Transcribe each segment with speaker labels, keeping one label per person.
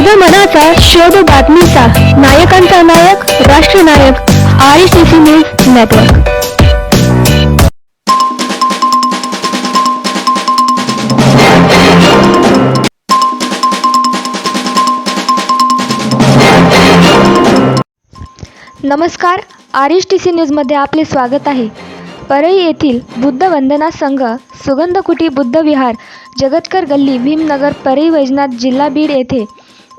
Speaker 1: माझ्या मनाचा शोध बातमीचा नायकांचा नायक राष्ट्रनायक R C C news network. नमस्कार आर एस टी सी न्यूजमध्ये आपले स्वागत आहे. परळी येथील बुद्ध वंदना संघ सुगंधकुटी बुद्ध विहार जगतकर गल्ली भीमनगर परळी वैजनाथ जिल्हा बीड येथे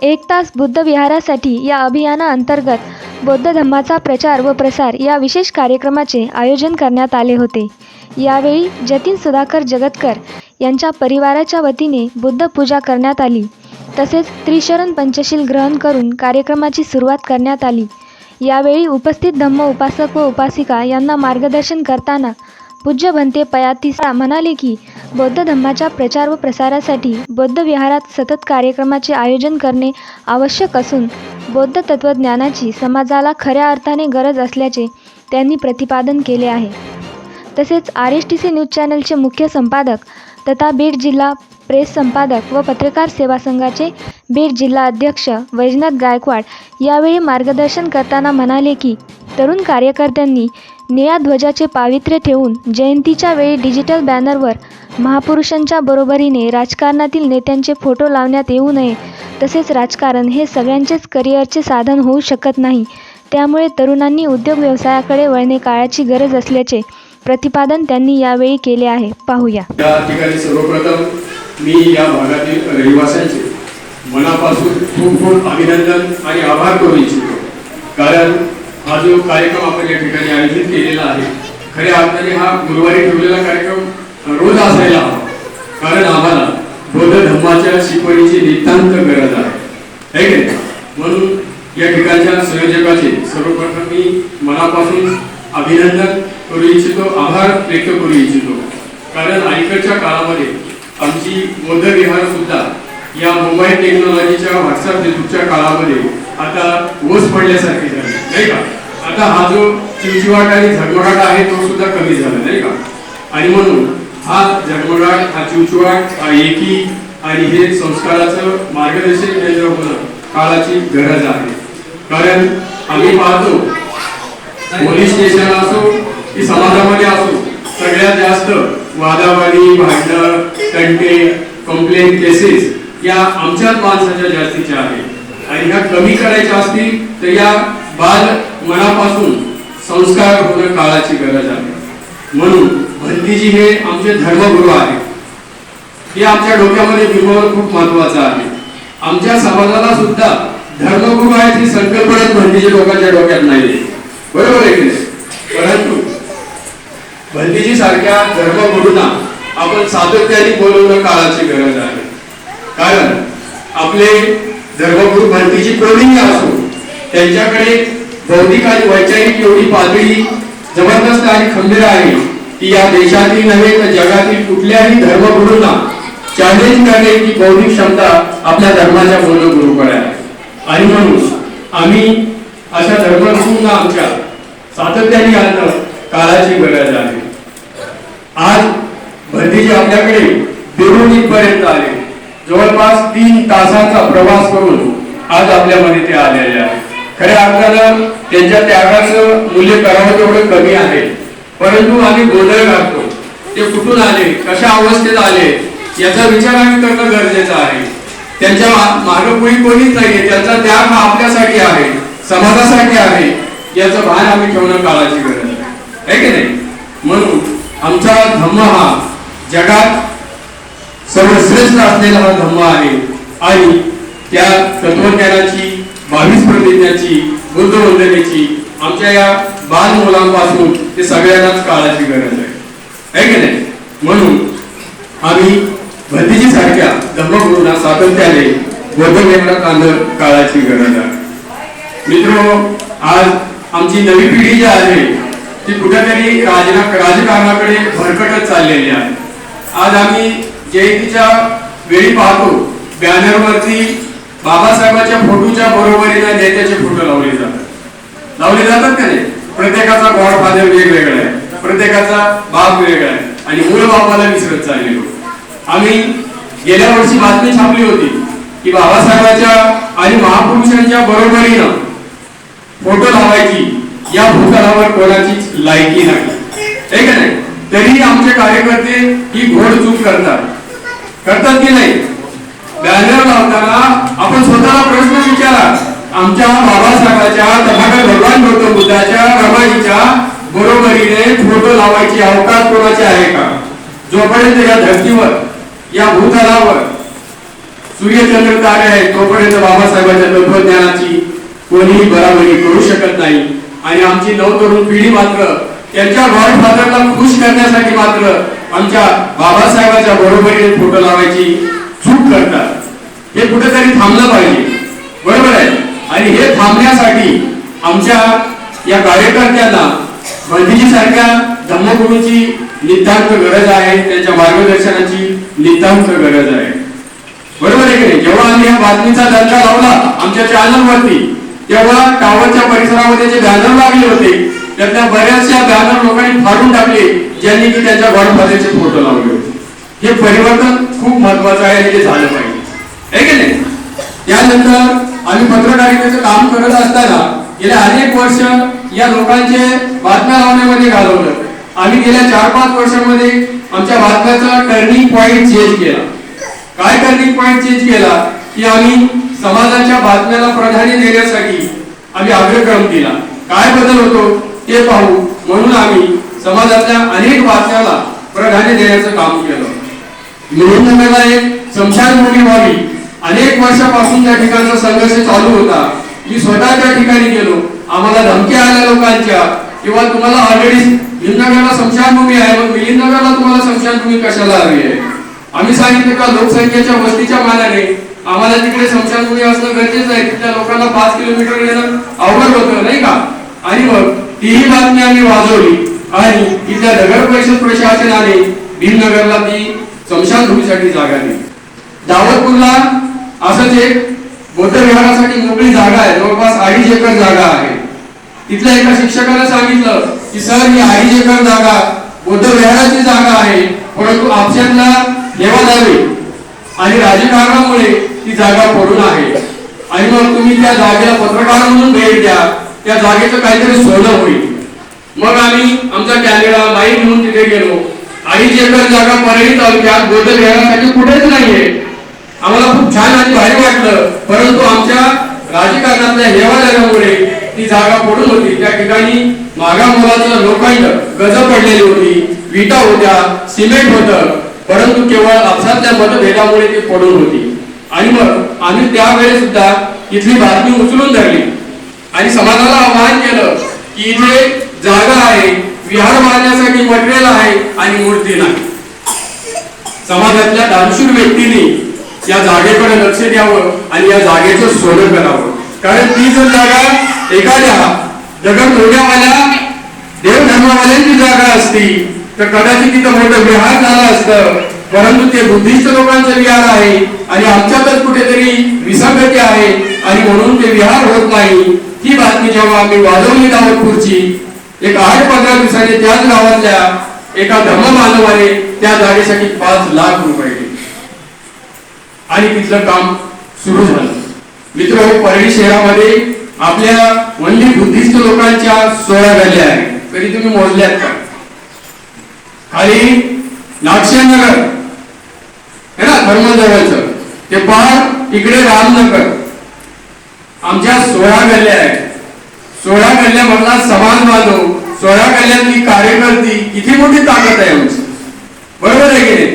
Speaker 1: एक तास बुद्ध विहारासाठी या अभियानाअंतर्गत बौद्ध धम्माचा प्रचार व प्रसार या विशेष कार्यक्रमाचे आयोजन करण्यात आले होते. यावेळी जतीन सुधाकर जगतकर यांच्या परिवाराच्या वतीने बुद्ध पूजा करण्यात आली. तसेच त्रिशरण पंचशील ग्रहण करून कार्यक्रमाची सुरुवात करण्यात आली. यावेळी उपस्थित धम्म उपासक व उपासिका यांना मार्गदर्शन करताना पूज्य बंते पयातीसा म्हणाले की बौद्ध धम्माच्या प्रचार व प्रसारासाठी बौद्ध विहारात सतत कार्यक्रमाचे आयोजन करणे आवश्यक असून बौद्ध तत्त्वज्ञानाची समाजाला खऱ्या अर्थाने गरज असल्याचे त्यांनी प्रतिपादन केले आहे. तसेच R S T C news चॅनलचे मुख्य संपादक तथा बीड जिल्हा प्रेस संपादक व पत्रकार सेवा संघाचे बीड जिल्हा अध्यक्ष वैजनाथ गायकवाड यावेळी मार्गदर्शन करताना म्हणाले की तरुण कार्यकर्त्यांनी निळ्या ध्वजाचे पावित्र्य ठेवून जयंतीच्या वेळी डिजिटल बॅनरवर महापुरुषांच्या बरोबरीने राजकारणातील नेत्यांचे फोटो लावण्यात येऊ नये. तसेच राजकारण हे सगळ्यांचेच करिअरचे साधन होऊ शकत नाही. त्यामुळे तरुणांनी उद्योग व्यवसायाकडे वळणे काळाची गरज असल्याचे प्रतिपादन त्यांनी यावेळी केले आहे. पाहूया.
Speaker 2: या ठिकाणी सर्वप्रथम मी या भागातील रहिवाशांचे मनापासून खूप खूप अभिनंदन आणि आभार करू इच्छितो. कारण हा जो कार्यक्रम आपण या ठिकाणी आयोजित केलेला आहे खऱ्या अर्थाने हा गुरुवारी ठेवलेला कार्यक्रम रोज असायला हवा. कारण आम्हाला बौद्ध धर्माच्या शिकवणीची नितांत गरज आहे. नाही? म्हणून या ठिकाणच्या संयोजकाचे सर्वप्रथम मी मनापासून अभिनंदन करू इच्छितो आभार व्यक्त करू इच्छितो. कारण अलीकडच्या काळामध्ये आमची बौद्ध विहार सुद्धा या मोबाईल टेक्नॉलॉजीच्या व्हॉट्सअप फेसबुकच्या काळामध्ये आता ओस पडल्यासारखी झाली नाही का? आता हा जो चिवचिवाट आणि झगमगाट आहे तो सुद्धा कमी झाला नाही का? आणि म्हणून हा झगमगाट हा चिवचिवाट हा एकी आणि हे संस्काराचं मार्गदर्शन केलं होणं काळाची गरज आहे. कारण आम्ही पाहतो पोलीस स्टेशन असो की समाजामध्ये असो सगळ्यात जास्त वादावादी भांडण तंटे कंप्लेंट केसेस या आमच्याच माणसाच्या जास्तीच्या आहेत. आणि ह्या कमी करायच्या असतील तर या बाल मनापासून संस्कार होणं काळाची गरज आहे. म्हणून भंतीजी हे आमचे धर्मगुरू आहेत. हे आमच्या डोक्यामध्ये बिंबवणं खूप महत्वाचं आहे. आमच्या समाजाला सुद्धा धर्मगुरू आहेत ही संकल्पनाच भंतीजी लोकांच्या डोक्यात नाही बरोबर आहे की परंतु भंतीजी सारख्या धर्मगुरूंना आपण सातत्याने बोलवणं काळाची गरज आहे. कारण आपले धर्मगुरू भरतीची कोणीही असो त्यांच्याकडे बौद्धिक आणि वैचारिक एवढी पातळी जबरदस्त आणि खंबीर आहे की या देशातील नव्हे तर जगातील कुठल्याही धर्मगुरूंना चॅलेंज करण्याची बौद्धिक क्षमता आपल्या धर्माच्या गुरुकडे आहे. आणि म्हणून आम्ही अशा धर्मगुरूंना आमच्या सातत्याने आणणं काळाची गरज आहे. आज भरतीजी आपल्याकडे बिरुनीपर्यंत आले. जवळपास तीन तासाचा प्रवास करून आज आपल्यामध्ये ते आलेले आहे खऱ्या अर्थानं त्यांच्या त्यागाचं मूल्य करावं तेवढं कमी आहे. परंतु आम्ही गोंधळ घालतो. ते कुठून आले? कशा अवस्थेत आले? याचा विचार आम्ही करणं गरजेचं आहे. त्यांच्या मागे कोणीच नाहीये. त्यांचा त्याग हा आपल्यासाठी आहे. समाजासाठी आहे. याचं भान आम्ही ठेवणं काळाची गरज आहे. की नाही? म्हणून आमचा धम्म हा जगात सर्वश्रेष्ठ असलेला हा धम्म आहे. आणि त्या तत्वज्ञानाची बावीस प्रतिज्ञाची बुद्धवंदनेची आमच्या या बाल मुलांपासून ते सगळ्यांनाच काळाची गरज आहे. है की नाही? म्हणून आम्ही भंतीजी सारख्या धम्मगुरूंना सातत्याने बौद्ध आणणं काळाची गरज आहे. मित्र आज आमची नवी पिढी जी आहे ती कुठेतरी राजना राजकारणाकडे भरकटत चाललेली आहे. आज आम्ही जयंतीच्या वेळी पाहतो. बॅनरवरती बाबासाहेबांच्या फोटोच्या बरोबरीला नेत्याचे फोटो लावले जातात. लावले जातात का नाही? प्रत्येकाचा गॉड फादर वेगवेगळा आहे. प्रत्येकाचा बाप वेगळा आहे. आणि मूळ बापाला विसरत चाललेलो. आम्ही गेल्या वर्षी बातमी छापली होती की बाबासाहेबांच्या आणि महापुरुषांच्या बरोबरीनं फोटो लावायची या भूतलावर कोणाचीच लायकी नाही. आहे का नाही? तरीही आमचे कार्यकर्ते ही घोड चूक करतात. करतात की नाही? बॅनर लावताना आपण स्वतःला प्रश्न विचारा. आमच्या बाबासाहेबांच्या तथागत भगवान गौतम बुद्धाच्या रमाईच्या बरोबरीने फोटो लावायची अवकाश कोणाची आहे का? जोपर्यंत या धर्तीवर या भूतलावर सूर्यचंद्र तारे आहेत तोपर्यंत बाबासाहेबांच्या तत्वज्ञानाची कोणीही बराबरी करू शकत नाही. आणि आमची नवतरुण पिढी मात्र त्यांच्या गॉडफादरला खुश करण्यासाठी मात्र आमच्या बाबासाहेबांच्या बरोबरीने फोटो लावायची चूक करतात. हे कुठेतरी थांबलं पाहिजे. बरोबर आहे? आणि हे थांबण्यासाठी आमच्या या कार्यकर्त्यांना गांधीजी सारख्या धम्मगुरूची नितांत गरज आहे त्यांच्या मार्गदर्शनाची नितांत गरज आहे. बरोबर आहे की नाही? जेव्हा आम्ही या बातमीचा दर्जा लावला आमच्या चॅनलवरती तेव्हा टावरच्या परिसरामध्ये जे बॅनर लागले होते त्यातल्या बऱ्याचशा बॅनर लोकांनी फाडून टाकले. ज्यांनी की त्याच्या गॉडफादरचे फोटो लावले होते. हे परिवर्तन खूप महत्वाचं आहे आणि ते झालं पाहिजे. आहे की नाही? त्यानंतर आम्ही पत्रकारितेचं काम करत असताना गेल्या अनेक वर्ष या लोकांचे बातम्या लावण्यामध्ये घालवलं. आम्ही गेल्या चार पाच वर्षामध्ये आमच्या बातम्याचा टर्निंग पॉइंट चेंज केला. काय टर्निंग पॉइंट चेंज केला? की आम्ही समाजाच्या बातम्याला प्राधान्य देण्यासाठी आम्ही अग्रक्रम दिला. काय बदल होतो? ते पाहू. म्हणून आम्ही समाजातल्या अनेक बातम्याला प्राधान्य देण्याचं काम केलं. मिळूनला एक स्मशानभूमी व्हावी. अनेक वर्षापासून त्या ठिकाणचा संघर्ष चालू होता. मी स्वतः त्या ठिकाणी गेलो. आम्हाला धमक्या आल्या लोकांच्या. किंवा तुम्हाला ऑलरेडी मिलिंदनगरला स्मशानभूमी आहे मग मिलिंदनगरला तुम्हाला स्मशानभूमी कशाला हवी आहे? आम्ही सांगितलं का लोकसंख्येच्या वस्तीच्या मानाने आम्हाला तिकडे स्मशानभूमी असणं गरजेचं आहे. तिथल्या लोकांना पाच किलोमीटर येणं अवघड होतं नाही का? आणि मग तीही बातमी आम्ही वाजवली. आणि तिथल्या नगर परिषद प्रशासनाने भीमनगरला ती स्मशानभूमीसाठी जागा दिली. दावतपूरला असंच एक बौद्ध विहारासाठी मोकळी जागा आहे जवळपास अडीच एकर जागा आहे. तिथल्या एका शिक्षकाला सांगितलं की सर ही अडीच एकर जागा बौद्ध विहाराची जागा आहे परंतु आपशांना देवा द्यावे आणि राजकारणामुळे ती जागा पडून आहे. आणि मग तुम्ही त्या जागेला पत्रकार म्हणून भेट द्या. त्या जागेचं काहीतरी सोनं होईल. मग आम्ही आमचा कॅमेरा माईक घेऊन तिथे गेलो. अडीच एकर जागा परळी तालुक्यात बौद्ध घेण्यासाठी कुठेच नाहीये. आम्हाला खूप छान आणि भारी वाटलं. परंतु आमच्या राजकारणातल्या हेवादारामुळे ती जागा पडून होती. त्या ठिकाणी मागा मुलाचं लोकांड गज पडलेली होती. विटा होत्या सिमेंट होतं. परंतु केवळ आपसातल्या मतभेदामुळे ती पडून होती. आणि मग आम्ही त्यावेळेस सुद्धा इथली बातमी उचलून धरली. आणि समाजाला आवाहन केलं की इथे जागा आहे विहार बांधण्यासाठी मटेरियल आहे आणि मूर्ती नाही. समाजातल्या दानशूर व्यक्तीने या जागेकडे लक्ष द्यावं आणि या जागेचं सोनं करावं. कारण ती जर जागा एखाद्या जगत मोठ्यावाल्या देवधर्मावाल्यांची जागा असती तर कदाचित तिथं मोठं विहार झालं असतं. परंतु ते बुद्धिस्ट लोकांचं विहार आहे आणि आमच्यातच कुठेतरी विसंगती आहे आणि म्हणून ते विहार होत नाही. ही बातमी जेव्हा आम्ही वाजवली दावतपूरची एक आठ पंधरा दिवसांनी त्याच गावातल्या एका धर्म मानवाने त्या जागेसाठी पाच लाख रुपये दिले. आणि तिथलं काम सुरू झालं. मित्र हो, परळी शहरामध्ये आपल्या वंदी बुद्धिस्ट लोकांच्या सोळा गल्ल्या आहेत. कधी तुम्ही मोजल्यात का? खाली लाक्षनगर हे ना धर्मजवळचं. ते पार इकडे रामनगर. आमच्या सोळा गल्ल्या आहेत. सोळा गल्ल्यामधला समान बांधव सोळा कल्याणची कार्यकर्ती किती मोठी ताकद आहे आमची. बरोबर आहे की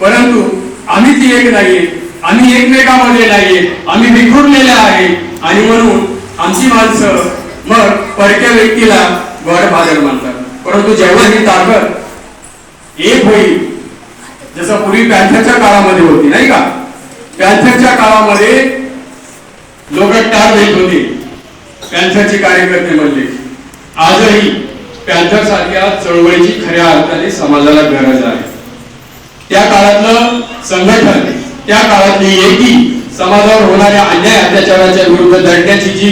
Speaker 2: परंतु आम्ही ती एक नाहीये. आम्ही एकमेकामध्ये नाहीये. आम्ही विखुरलेले आहे. आणि म्हणून आमची माणसं मग परक्या व्यक्तीला गॉडफादर म्हणतात. परंतु जेव्हा ही ताकद एक होईल जसं पूर्वी पॅन्थरच्या काळामध्ये होती नाही का? पॅन्थरच्या काळामध्ये लोक टार देत होते. पॅन्थरचे कार्यकर्ते म्हणले आजही पॅन्थर सारख्या चळवळीची खऱ्या अर्थाने समाजाला गरज आहे. त्या काळातलं संघटन त्या काळातली एकी समाजावर होणाऱ्या अन्याय अत्याचाराच्या विरुद्ध लढण्याची जी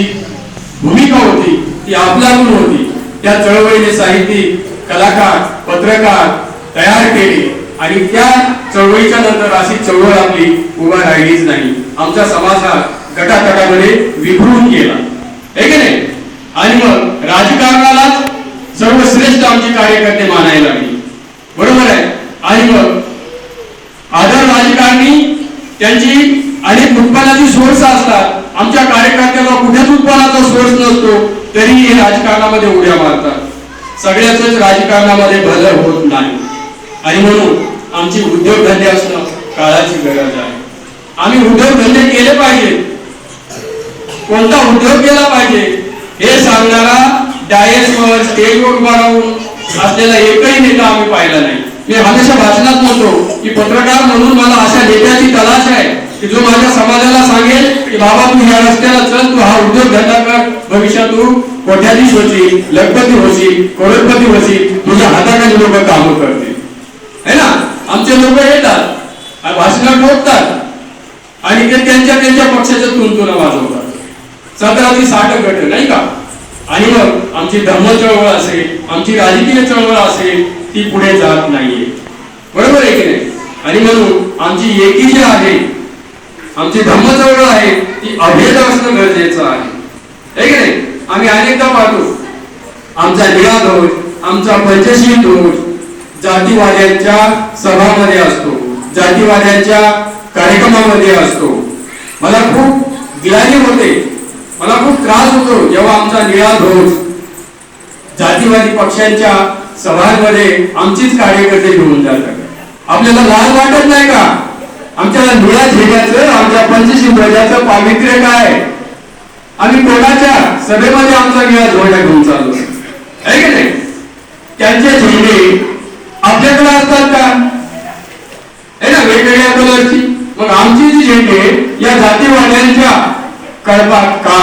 Speaker 2: भूमिका होती ती आपल्याकडून होती. त्या चळवळीने साहित्यिक कलाकार पत्रकार तयार केले आणि त्या चळवळीच्या नंतर अशी चळवळ आपली उभा राहिलीच नाही. आमचा समाज हा गटातटामध्ये विखरून गेला. आहे की नाही? आणि मग राजकारणालाच सर्वश्रेष्ठ आमचे कार्यकर्ते मानायला लागले. बरोबर आहे? आणि मग आदर राजकारणी त्यांची अनेक उत्पन्नाची सोर्स असतात. आमच्या कार्यकर्त्याला कुठेच उत्पन्नाचा सोर्स नसतो तरी हे राजकारणामध्ये उड्या मारतात. सगळ्याच राजकारणामध्ये भलं होत नाही. आणि म्हणून आमची उद्योगधंदे असणं काळाची गरज आहे. आम्ही उद्योगधंदे केले पाहिजे कोणता उद्योग केला पाहिजे हे सांगणारा डायसवर स्टेजवर उभा राहून असलेला एकही नेता आम्ही पाहिला नाही. मी हमेशा भाषणात म्हणतो की पत्रकार म्हणून मला अशा नेत्याची तलाश आहे की जो माझ्या समाजाला सांगेल की बाबा तू ह्या रस्त्याला चल तू हा उद्योग धंदा कर. भविष्यात तू कोट्याधीश होशील लखपती होशील करोडपती होशील तुझ्या हाताखाली लोक काम करतील. है ना? आमचे लोक येतात भाषणात ठोकतात आणि ते त्यांच्या त्यांच्या पक्षाच्या तुंतुना वाजवतात. सतरा ते साठ गट नाही का? आणि मग आमची धर्म चळवळ असेल आमची राजकीय चळवळ असेल ती पुढे जात नाहीये. बरोबर आहे की नाही? आणि म्हणून आमची एकी जी आहे आमची धर्म चळवळ आहे ती अभेद असणं गरजेचं आहे. की नाही? आम्ही अनेकदा पाहतो आमचा निळा ध्वज आमचा पंचशील ध्वज जातीवाद्यांच्या सभामध्ये असतो जातीवाद्यांच्या कार्यक्रमामध्ये असतो. मला खूप गिलाजी होते मला खूप त्रास होतो जेव्हा आमचा निळा ध्वज जातीवादी पक्षांच्या सभांमध्ये आमचीच कार्यकर्ते घेऊन जातात. आपल्याला लाज वाटत नाही का? आमच्या निळ्या झेंड्याचं आमच्या पंचशी ध्वजाचं पावित्र्य काय? आम्ही कोणाच्या सभेमध्ये आमचा निळा झोडा घेऊन चाललो? आहे की नाही? त्यांचे झेंडे आपल्याकडे असतात का? आहे ना वेगवेगळ्या कलरची मग आमची जी झेंडे या जातीवाद्यांच्या कळपात का?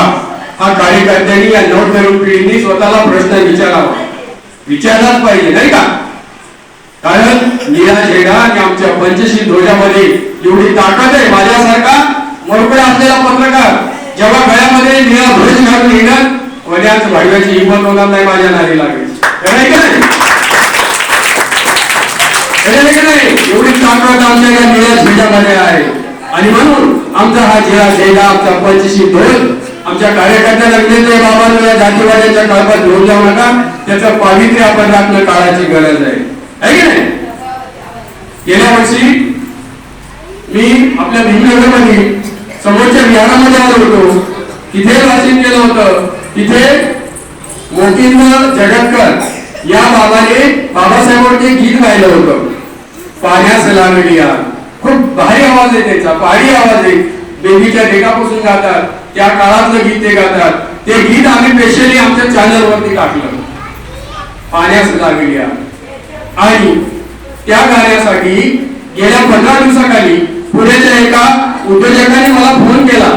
Speaker 2: हा कार्यकर्त्यांनी या नवतरुण पिढीने स्वतःला प्रश्न विचारावा. विचारलाच पाहिजे नाही का? कारण निळा झेडा आणि आमच्या पंचशील ध्वजामध्ये एवढी ताकद आहे. माझ्यासारखा मोरकडा असलेला पत्रकार जेव्हा गळ्यामध्ये निळा ध्वज घालून येणार वन्याच भाडव्याची हिंमत होणार नाही माझ्या नारी लागेल नाही का नाही? नाही? एवढी ताकद आमच्या या निळ्या झेडामध्ये आहे. आणि म्हणून आमचा हा निळा झेंडा आमचा पंचशी ढोल आमच्या कार्यकर्त्याला विनंती आहे बाबा या जातीवाद्यांच्या कळपात घेऊन जाऊ नका. त्याचं पावित्र्य आपण राखणं काळाची गरज आहे. की नाही? गेल्या वर्षी मी आपल्या भीमनगरमध्ये समोरच्या विहारामध्ये आलो होतो. तिथे वाचन केलं होतं. तिथे मोतींद्र जगतकर या बाबाने बाबासाहेबांचे गीत गायलं होतं. पाण्यास लागली या खूप भारी आवाज आहे त्याचा पहाडी आवाज आहे. बेबीच्या डेकापासून गातात त्या काळातलं गीत ते गातात. ते गीत आम्ही स्पेशली आमच्या चॅनलवरती टाकलं. पाण्यास लागली आणि त्या गाण्यासाठी गेल्या पंधरा दिवसाखाली पुण्याच्या एका उद्योजकाने मला फोन केला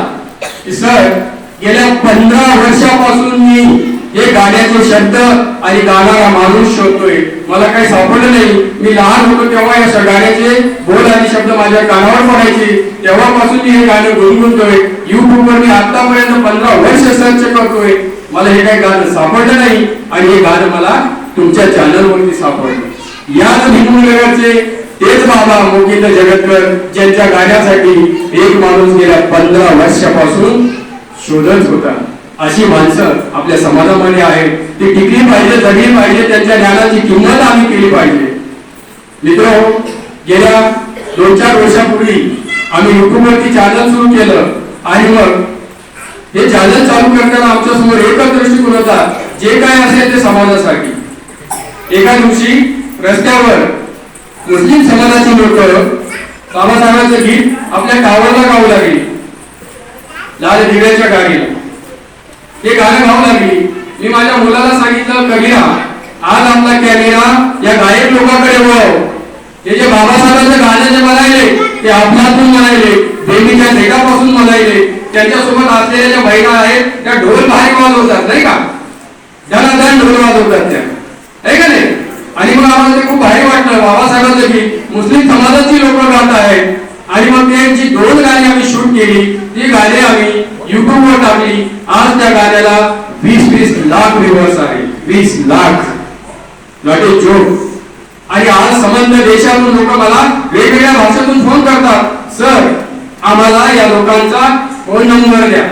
Speaker 2: की सर गेल्या पंधरा वर्षापासून मी हे गाण्याचे शब्द आणि गाणारा माणूस शोधतोय. मला काही सापडलं नाही. मी लहान होतो तेव्हा या गाण्याचे बोल आणि शब्द माझ्या कानावर पडायचे. तेव्हापासून मी हे गाणं गुणगुणतोय. युट्यूबवर मी आतापर्यंत पंधरा वर्ष सर्च करतोय. मला हे काही गाणं सापडलं नाही आणि हे गाणं मला तुमच्या चॅनलवरती सापडलं. याच भीमनगरचे तेच बाबा मोकिंद जगतकर ज्यांच्या गाण्यासाठी एक माणूस गेल्या पंधरा वर्षापासून शोधत होता. अशी माणसं आपल्या समाजामध्ये आहेत. ती टिकली पाहिजे जगली पाहिजे त्यांच्या ज्ञानाची किंमत आम्ही केली पाहिजे. मित्र गेल्या दोन चार वर्षापूर्वी आम्ही युट्यूबवरती चॅनल सुरू केलं. आणि मग हे चॅनल चालू करताना आमच्यासमोर एकच दृष्टिकोन होता जे काय असेल ते समाजासाठी. एका दिवशी रस्त्यावर मुस्लिम समाजाची लोक बाबासाहेबांचं गीत आपल्या गावाला गाऊ लागली. लाल दिव्याच्या गाडीला. हे गाणं गाऊ लागली. मी माझ्या मुलाला सांगितलं कबीरा आज आपला कॅमेरा या गायक लोकांकडे वळव हे जे बाबासाहेबांचं गाणं जे म्हणायले ते आपल्यातून म्हणायले देवीच्या देगापासून म्हणायले त्यांच्यासोबत असलेल्या ज्या महिला आहेत त्या ढोल भारी वाजवतात नाही का? धनाधन ढोल वाजवतात त्या. आहे का नाही? आणि मग आम्हाला ते खूप भारी वाटलं. बाबासाहेबांचं की मुस्लिम समाजाची लोक गात आहेत. आणि मग त्यांची दोन गाणी आम्ही शूट केली. ती गाणी आम्ही युट्यूबवर टाकली. त्या गाण्याला वीस वीस लाख व्ह्यूअर्स आहे. वीस लाख. नॉट ए जोक आणि आज संबंध देशातून लोक मला वेगवेगळ्या भाषेतून फोन करतात. सर आम्हाला या लोकांचा फोन नंबर द्या.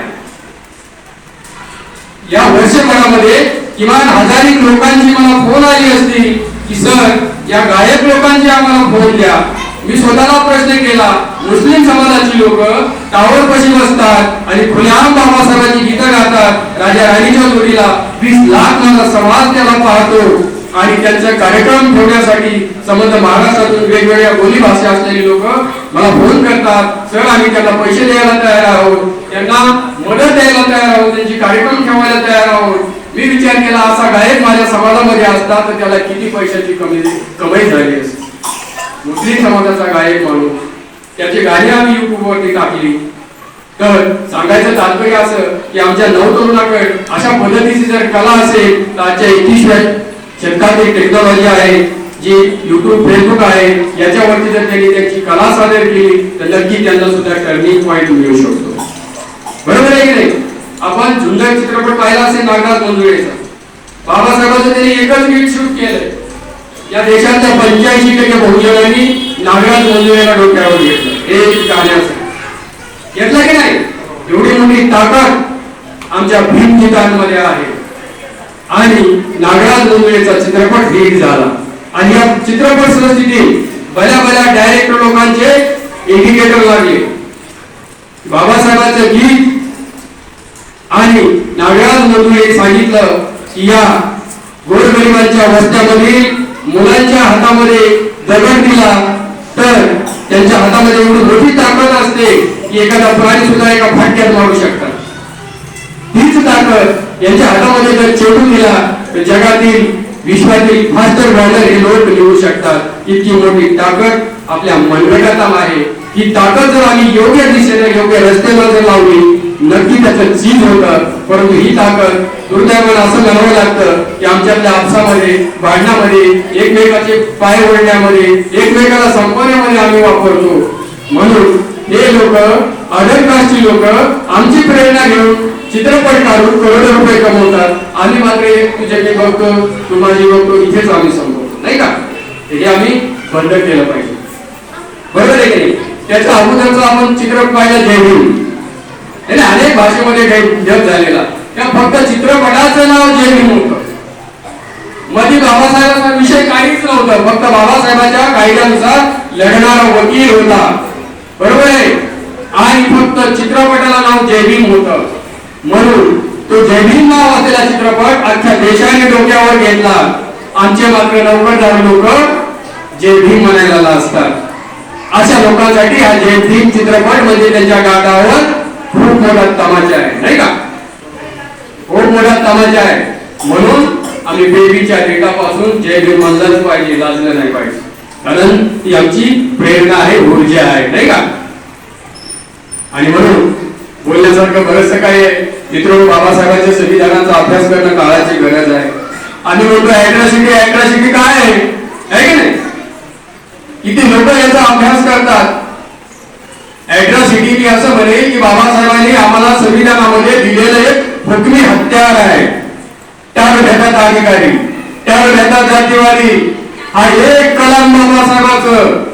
Speaker 2: या वर्षभरामध्ये किमान हजारिक लोकांची मला फोन आली असती की सर या गायक लोकांची आम्हाला फोन द्या. मी स्वतःला प्रश्न केला मुस्लिम समाजाची लोक टावर पशी बसतात आणि खुल्याम बाबासाहेबांची गीतं गातात. राजा राणीच्या जोडीला वीस लाख माझा समाज त्याला पाहतो. आणि त्यांचा कार्यक्रम ठेवण्यासाठी संबंध महाराष्ट्रातून वेगवेगळ्या बोली भाषा असलेली लोक मला फोन करतात. सर आम्ही त्यांना पैसे द्यायला तयार आहोत. त्यांना मदत द्यायला तयार आहोत. त्यांची कार्यक्रम ठेवायला तयार आहोत. मी विचार केला असा गायक माझ्या समाजामध्ये असता तर त्याला किती पैशाची कमी कमाई झाली असते. मुस्लिम समाजाचा गायक म्हणून त्याची गाणी आम्ही युट्यूबवरती टाकली. तर सांगायचं तात्पर्य असं की आमच्या नवतरुणाकडे अशा पद्धतीची जर कला असेल तर आजच्या एकवीसव्या शतकातील टेक्नॉलॉजी आहे जी युट्यूब फेसबुक आहे. याच्यावरती जर त्यांनी त्यांची कला सादर केली तर नक्की त्यांना सुद्धा टर्निंग पॉईंट मिळू शकतो. बरोबर आहे की नाही? आपण सुंदर चित्रपट पाहिला असेल नागनाथ मंजुळेचा बाबासाहेबांचं त्यांनी एकच गीत शूट केलंय. या देशातल्या पंच्याऐंशी टक्के बहुजनांनी नागराज मंजुळेला डोक्यावर घेतलं. एक गाण्याचं घेतलं की नाही? एवढी मोठी ताकद आमच्या भीम गीतांमध्ये आहे. आणि नागराज मंजुळेचा चित्रपट हिट झाला. आणि या चित्रपट सृष्टीतील बऱ्या बऱ्या डायरेक्टर लोकांचे इंडिकेटर लागले. बाबासाहेबांचं गीत आणि नागराज मंजुळे सांगितलं की या गोरगरिबांच्या वस्त्यामधील मुलांच्या हातामध्ये दगड दिला तर त्यांच्या हातामध्ये एवढी मोठी ताकद असते की एखादा प्राणी सुद्धा एका फाटक्यात मारू शकतात. हीच ताकद यांच्या हातामध्ये जर चेडून दिला तर जगातील विश्वातील फास्टर बॉलर हे लोक लिहू शकतात. इतकी मोठी ताकद आपल्या मनगटात आहे. ही ताकद जर आम्ही योग्य दिशेने योग्य रस्त्याला जर लावली नक्की त्याचं चीज होतं. परंतु ही ताकद दुर्दैवानं असं म्हणावं लागतं की आमच्यातल्या आपसामध्ये भांडणामध्ये एकमेकाचे पाय ओढण्यामध्ये एकमेकाला संपवण्यामध्ये आम्ही वापरतो. म्हणून हे लोक अदर कास्टची लोक आमची प्रेरणा घेऊन चित्रपट काढून करोडो रुपये कमवतात. आम्ही मात्र तुझे मी बघतो तू माझी बघतो इथेच आम्ही संपवतो. नाही का? हे आम्ही बंद केलं पाहिजे. बरोबर आहे की त्याच्या अगोदरचा आपण चित्रपट पाहिला जय भीम अनेक भाषेमध्ये काही झालेला. त्या फक्त चित्रपटाचं नाव जय होत होतं. मध्ये बाबासाहेबांचा विषय काहीच नव्हतं. फक्त बाबासाहेबांच्या कायद्यानुसार लढणारा वकील होता. बरोबर आहे? आणि फक्त चित्रपटाला नाव जयभीम होत. होतं म्हणून तो जयभीम नाव असलेला चित्रपट अख्ख्या देशाने डोक्यावर घेतला. आमचे मात्र नौकरदार लोक जय भीम म्हणायला असतात. अशा लोकांसाठी हा जयभीम चित्रपट म्हणजे त्यांच्या गाठावर खूप मोठा तमाशा आहे नाही का कामाचे आहे. म्हणून आम्ही बेबीच्या डेटापासून जय भीम पाहिजे लाजलं नाही पाहिजे. कारण ती आमची प्रेरणा आहे ऊर्जा आहे नाही का? आणि म्हणून बोलण्यासारखं बरंचसं काय आहे. मित्र बाबासाहेबांच्या संविधानाचा अभ्यास करणं काळाची गरज आहे. आणि म्हणतो अॅट्रॉसिटी अॅट्रॉसिटी काय आहे? की नाही? किती लोक याचा अभ्यास करतात? अॅट्रॉसिटी असं म्हणेल की बाबासाहेबांनी आम्हाला संविधानामध्ये दिलेलं एक हुकमी हत्यार आहे. त्यावर घेतात अधिकारी त्यावर घेतात जातीवादी हा एक कलाम बाबासाहेबाचं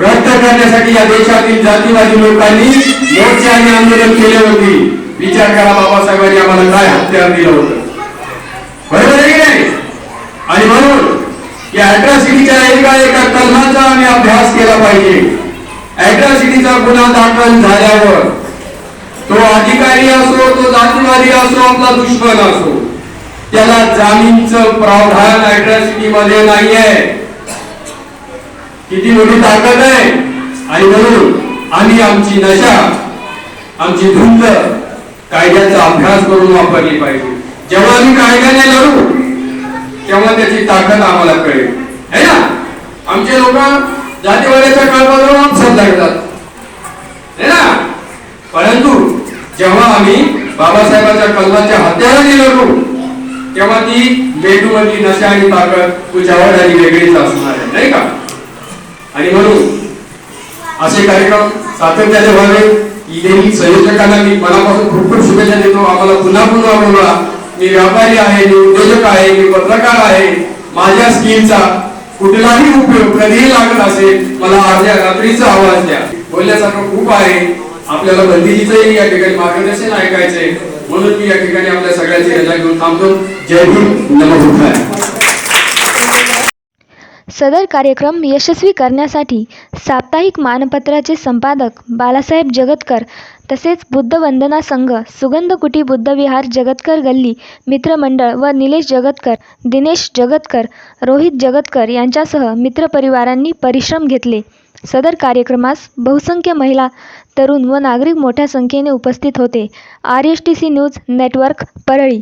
Speaker 2: रद्द करण्यासाठी या देशातील जातीवादी लोकांनी मोर्चे आणि आंदोलन केले होते. विचार करा बाबासाहेबांनी आम्हाला काय हत्यार दिलं होतं. बरोबर आहे की नाही? आणि म्हणून या अॅट्रॉसिटीच्या एका एका कलमाचा आम्ही अभ्यास केला पाहिजे. अॅट्रॉसिटीचा गुन्हा दाखल झाल्यावर तो अधिकारी असो तो जातीवादी असो आपला दुश्मन असो. त्याला जामीनचं प्रावधान अॅट्रॉसिटी मध्ये नाहीये. किती मोठी ताकद आहे. आणि म्हणून आम्ही आमची नशा आमची धुंद कायद्याचा अभ्यास करून वापरली पाहिजे. जेव्हा आम्ही कायद्याने लढू तेव्हा त्याची ताकद आम्हाला कळेल. है ना? आमचे लोक जातीवाद्याच्या काळापासून आपसात लागतात है ना? परंतु जेव्हा आम्ही बाबासाहेबांच्या कलमाच्या हत्याराने लढू तेव्हा ती मेंदूमधली नशा आणि ताकद तुझ्यावर आणि वेगळीच असणार आहे नाही का? आणि म्हणून असे कार्यक्रम सातत्याने व्हावे. इथेही संयोजकांना मी मनापासून खूप खूप शुभेच्छा देतो. आम्हाला पुन्हा पुन्हा बोलवा. मी व्यापारी आहे मी उद्योजक आहे मी पत्रकार आहे. माझ्या स्किलचा कुठलाही उपयोग कधीही लागत असेल मला अर्ध्या रात्रीचा आवाज द्या. बोलण्यासारखं खूप आहे. आपल्याला बंदिजीचंही या ठिकाणी मार्गदर्शन ऐकायचंय. म्हणून मी या ठिकाणी आपल्या सगळ्यांची रजा घेऊन थांबतो. जय भीम नमस्कार
Speaker 1: सदर कार्यक्रम यशस्वी करण्यासाठी साप्ताहिक मानपत्राचे संपादक बालासाहेब जगतकर तसेच बुद्धवंदना संघ सुगंधकुटी बुद्धविहार जगतकर गल्ली मित्रमंडळ व निलेश जगतकर दिनेश जगतकर रोहित जगतकर यांच्यासह मित्रपरिवारांनी परिश्रम घेतले. सदर कार्यक्रमास बहुसंख्य महिला तरुण व नागरिक मोठ्या संख्येने उपस्थित होते. R S T C news network Parli.